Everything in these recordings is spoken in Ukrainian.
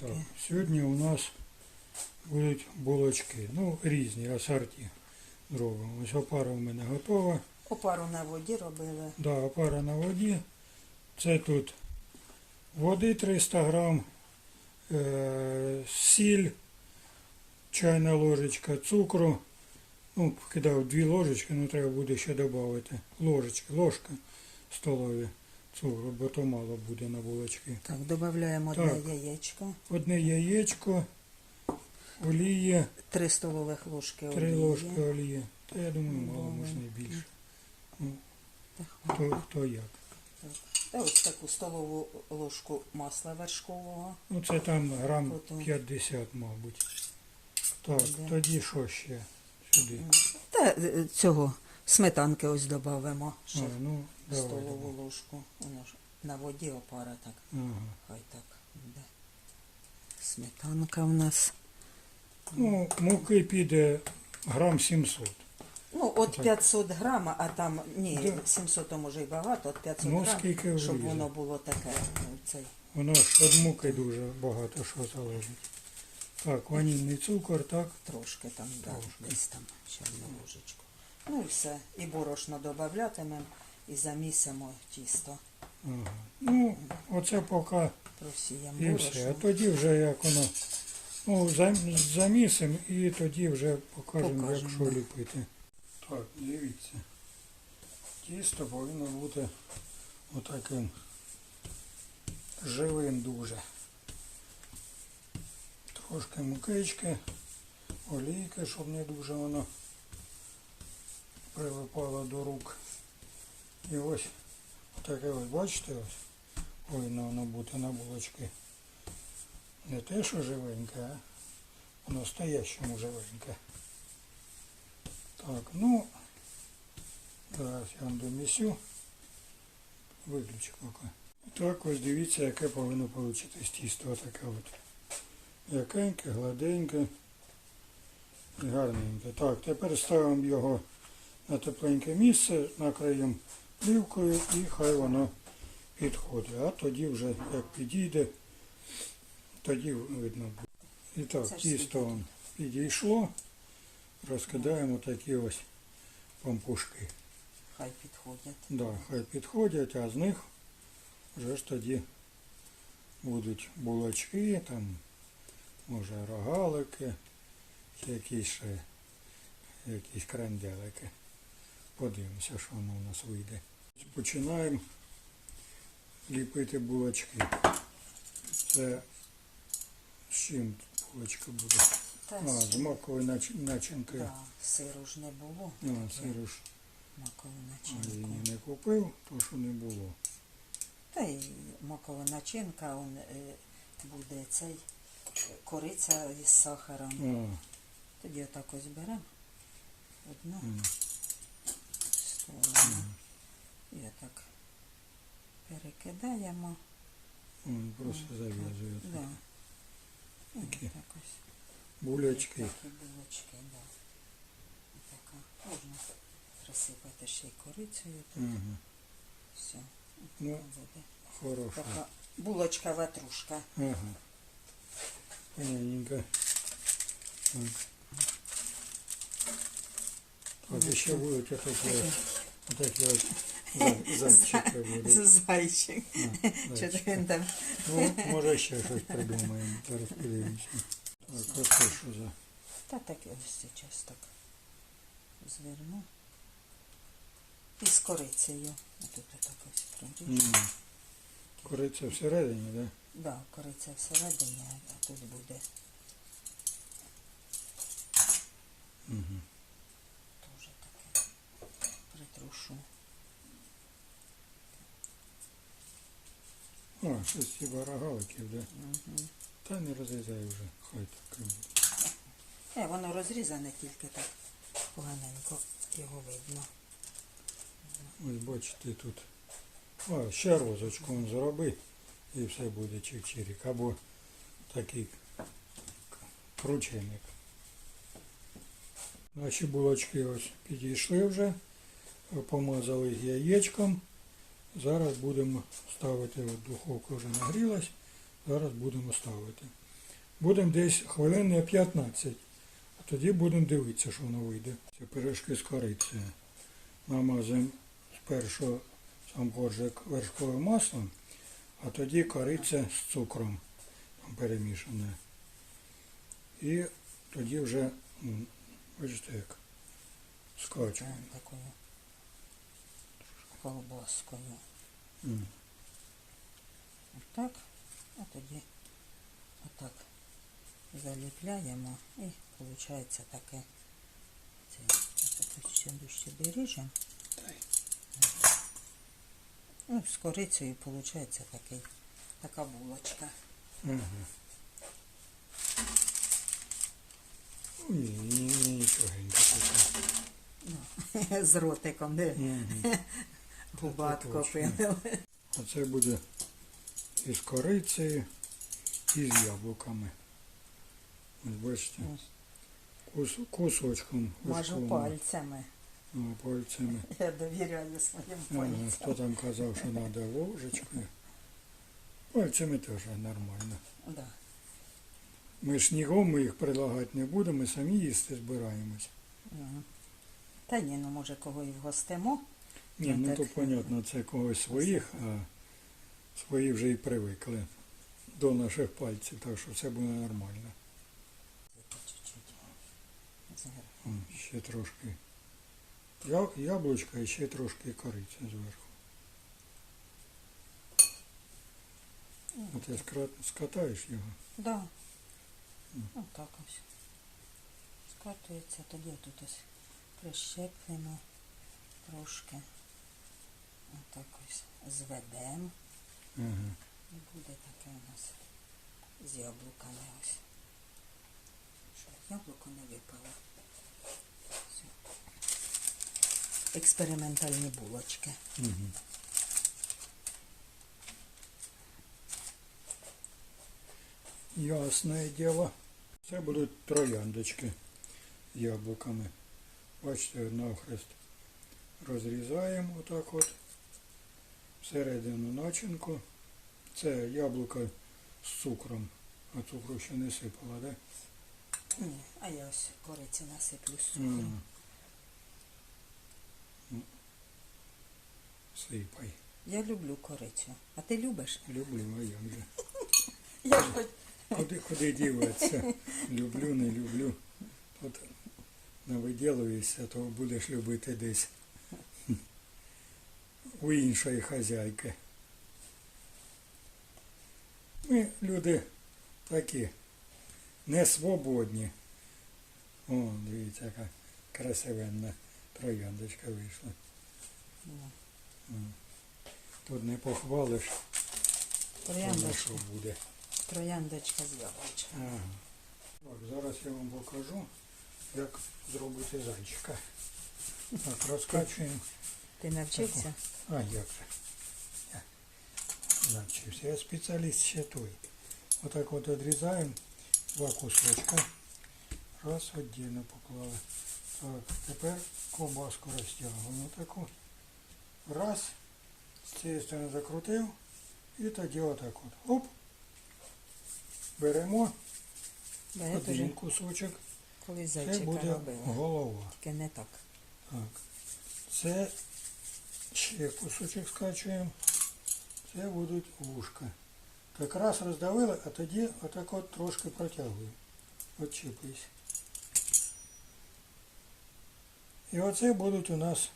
Так, сьогодні у нас будуть булочки. Ну, різні асорті зробимо. Ось опара в мене готова. Опару на воді робили. Да, опара на воді. Це тут води 300 грам, е, сіль, чайна ложечка цукру. Ну, кидав дві ложечки, ну треба буде ще додати. Ложечки, ложка столові цукру, бо то мало буде на булочки. Так, додаємо Так. одне яєчко, Одне яєчко, олія, 3 столових ложки три олії. ложки олії. Та я думаю, мало, можна і більше. Ну, хто, хто як. Та ось таку столову ложку масла вершкового. Ну це там грам Потім. 50, мабуть. Так, тоді що ще сюди? Та е, цього сметанки ось додамо А, ще ну, давай. столову давай. ложку. Воно ж на воді опара так. Ага. Хай так буде. Сметанка в нас. Ну, муки піде грам 700. Ну, от 500 грам, а там, ні, 700 то може й багато, от 500 Ну, грам, скільки щоб влізе. воно було таке, ну, цей. Воно ж від муки дуже багато що залежить. Так, ванільний цукор, так. Трошки там, да, Трошки. десь там ще одну ложечку. Ну все. І борошно додаватимемо і замісимо тісто. Ага. Ну, оце поки Просіємо і все. А тоді вже як воно. Ну, зам- замісимо і тоді вже покажемо, як що да. ліпити. Так, дивіться. Тісто повинно бути отаким живим дуже. Трошки мукички, олійки, щоб не дуже воно прилипало до рук. І ось таке ось, бачите ось, повинно воно бути на булочки. Не те, що живеньке, а по-настоящему живеньке. Так, ну, зараз я вам домісю. Виключу поки. Так, ось дивіться, яке повинно вийти тісто. Отаке от. Якеньке, гладеньке і гарненьке. Так, тепер ставимо його на тепленьке місце, накриємо плівкою і хай воно підходить. А тоді вже як підійде, тоді видно буде. І так, тісто скільки вон підійшло. Розкидаємо такі ось пампушки. Хай підходять. Да, хай підходять, а з них вже ж тоді будуть булочки, там, може рогалики, якісь ще якісь кренделики. Подивимося, що воно у нас вийде. Починаємо ліпити булочки. Це з чим булочка буде? Та А, з ще, маковою нач- начинкою. да, сиру ж не було. А, сиру ж Макову а, начинку. її не купив, то що не було. Та й макова начинка, он, е, буде цей кориця із сахаром. А, Тоді отак ось беремо одну сторону і отак перекидаємо. Он просто М, зав'язує. Да. І Такі. так ось. Булячки. Такі булочки, да. Така. Можна присипати ще й корицею. Тут Ага. все. Ну, Буде. хорошо. Така булочка ватрушка. Ага. Понятненько. Так. Так, Ну, ще що? зайчики будуть. Зайчик. А, Чи він там Ну, може ще щось придумаємо. Зараз подивимося. Так, що за? Та так ось зараз так зверну. І з корицею. Тут так ось проріжу. Кориця всередині, так? Да, кориця всередині, а тут буде Угу. теж таке. Притрушу. А, щось типа рогаликів, да? Угу. Та не розрізай вже, хай так. Е, воно розрізане тільки так поганенько його видно. Ось бачите тут. А, ще розочку он зроби і все буде чик-чирик. Або такий крученик. Наші булочки ось підійшли вже, помазали їх яєчком. Зараз будемо ставити, от духовка вже нагрілась, зараз будемо ставити. Будемо десь хвилин на 15. А тоді будемо дивитися, що воно вийде. Це пиріжки з корицею. Намазуємо спершу сам горжик вершковим маслом, а тоді кориця з цукром там перемішане. І тоді вже, бачите, як скачуємо. Колбаскою. М. Отак. А тоді отак заліпляємо і виходить таке. Це тут ще дужче доріжемо. Ну, з корицею виходить такий, така булочка. Ага. Ні, ні, ні, нічогенько таке. Ну, з ротиком, де Мгм. Губатко точно. пинили. А це буде із корицею і з яблуками. Ось бачите, кус, кусочком Мажу пальцями. а, пальцями. Я довіряю своїм Ага, пальцям. хто там казав, що треба ложечкою. Пальцями теж нормально. Да. Ми ж снігом ми їх предлагати не будемо, ми самі їсти збираємось. Мгм. Та ні, ну може кого і вгостимо. Ні, Ну, ну то понятно, це когось своїх, а свої вже і привикли до наших пальців, так що все буде нормально. Ще трошки яблучка і ще трошки кориці зверху. А ти скатаєш його. Да. Мгм. Отак ось. Скатується, тоді тут ось прищеплемо трошки. Отак ось зведемо. Ага. І буде таке у нас з яблуками ось. Щоб яблуко не випало. Все. Експериментальні булочки. Угу. Ясне діло. Це будуть трояндочки з яблуками. Бачите, навхрест розрізаємо отак от. Всередину начинку. Це яблуко з цукром. А цукру ще не сипала, да? Ні, а я ось кориці насиплю з цукром. Ну, Сипай. Я люблю корицю. А ти любиш? Люблю, а. Я ж хоч Куди, куди діватися? Люблю, не люблю. От навиділуєшся, то будеш любити десь у іншої хазяйки. Ми люди такі не свободні. О, дивіться, яка красивенна трояндочка вийшла. Тут не похвалиш, трояндочка, що буде. трояндочка з. Ага. Так, зараз я вам покажу, як зробити зайчика. Так, розкачуємо. Ти навчився? А як же? Я навчився. Я спеціаліст ще той. Отак от відрізаємо два кусочка. Раз віддільно поклали. Так, тепер ковбаску розтягуємо таку. Раз. З цієї сторони закрутив. І тоді отак от. Оп. Беремо Бо один кусочок. колись Це буде робила. голова. Тільки не так. Так. Це ще кусочок скачуємо. Це будуть вушка. Якраз роздавили, а тоді отак от трошки протягуємо. Отчіпись. І оце будуть у нас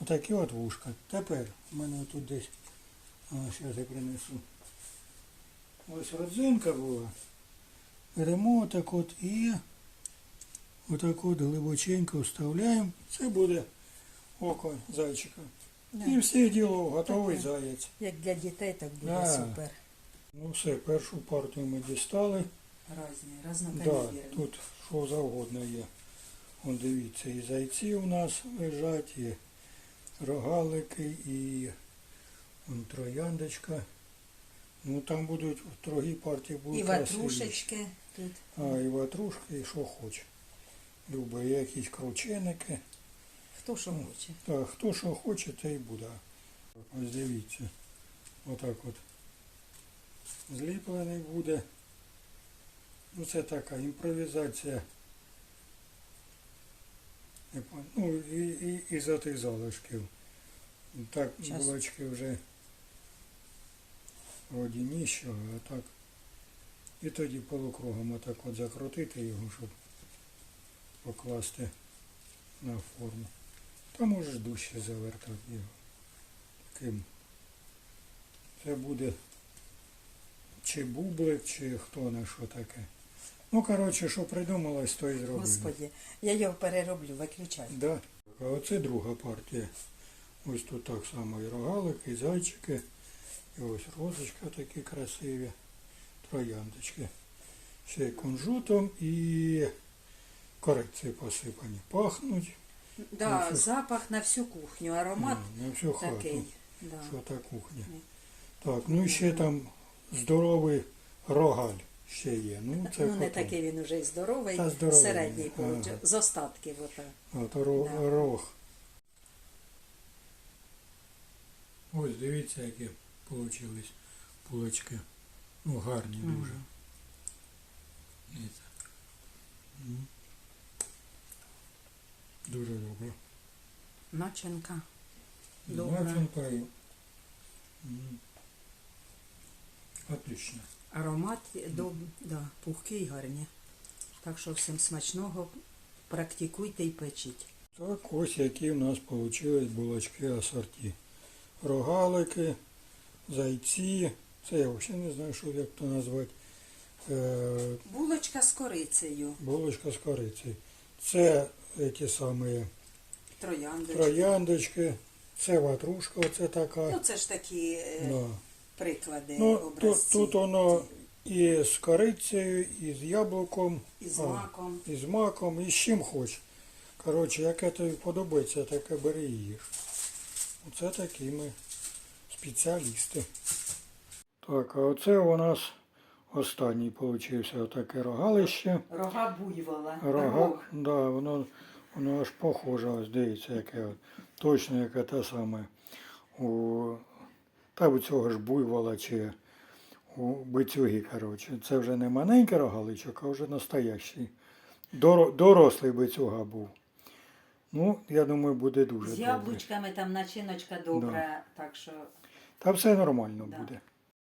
отакі от вушка. Тепер у мене тут десь, зараз я принесу. Ось родзинка була. Беремо отак от і отак от глибоченько вставляємо. Це буде око зайчика. Да. І все діло, готовий Так, заяць. Як для дітей, так буде Да. супер. Ну все, першу партію ми дістали. Разні, Да, тут що завгодно є. Вон дивіться, і зайці у нас лежать, і рогалики, і вон трояндочка. Ну там будуть в другій партії будуть І ватрушечки тут. А, і ватрушки, і що хоче. Любе, якісь крученики. Хто що хоче. Так, хто що хоче, те й буде. Ось дивіться. Отак от. Зліплений буде. Ну це така імпровізація. Ну і, і, і за тих залишків. Так булочки вже вроді нічого, а так. І тоді полукругом отак от закрутити його, щоб покласти на форму. Та можеш дужче завертати його. Таким. Це буде чи бублик, чи хто на що таке. Ну, коротше, що придумалось, то і зробили. Господи, я його перероблю, виключай. Да. А оце друга партія. Ось тут так само і рогалики, і зайчики, і ось розочка такі красиві, трояндочки. Ще й кунжутом і корекції посипані. Пахнуть Да, Ну, запах на всю кухню, аромат ну, на всю хату. такий. Да. Що та кухня. Так, ну і ще там здоровий рогаль ще є. Ну, це ну, не потім. такий він уже й здоровий, Та здоровий, середній, ага. з остатків. Ота. От ро- Да. рог. Ось дивіться, які получились пулочки. Ну, гарні дуже. Дивіться. Дуже добре. Начинка. Добре. Начинка і... М. Отлично. Аромат доб... да, пухкий гарні. Так що всім смачного, практикуйте і печіть. Так, ось які в нас вийшли булочки асорті. Рогалики, зайці. Це я взагалі не знаю, що як то назвати. Е, Булочка з корицею, булочка з корицею. Це ті самі трояндочка. трояндочки, це ватрушка, оце така. Ну це ж такі е, Да. приклади, Ну, тут, образці. тут воно і з корицею, і з яблуком, І з а, маком. і з маком, і з чим хоч. Коротше, яке тобі подобається, таке бери і їж. Оце такі ми спеціалісти. Так, а оце у нас останній получився отаке рогалище. Рога буйвола. Рога, да, воно, воно аж похоже, ось дивіться, яке от. Точно яке те саме. У, та у цього ж буйвола чи у бицюги, коротше. Це вже не маленький рогаличок, а вже настоящий. Дорослий бицюга був. Ну, я думаю, буде дуже З добре. яблучками там начиночка добра, так що Та все нормально Да. буде.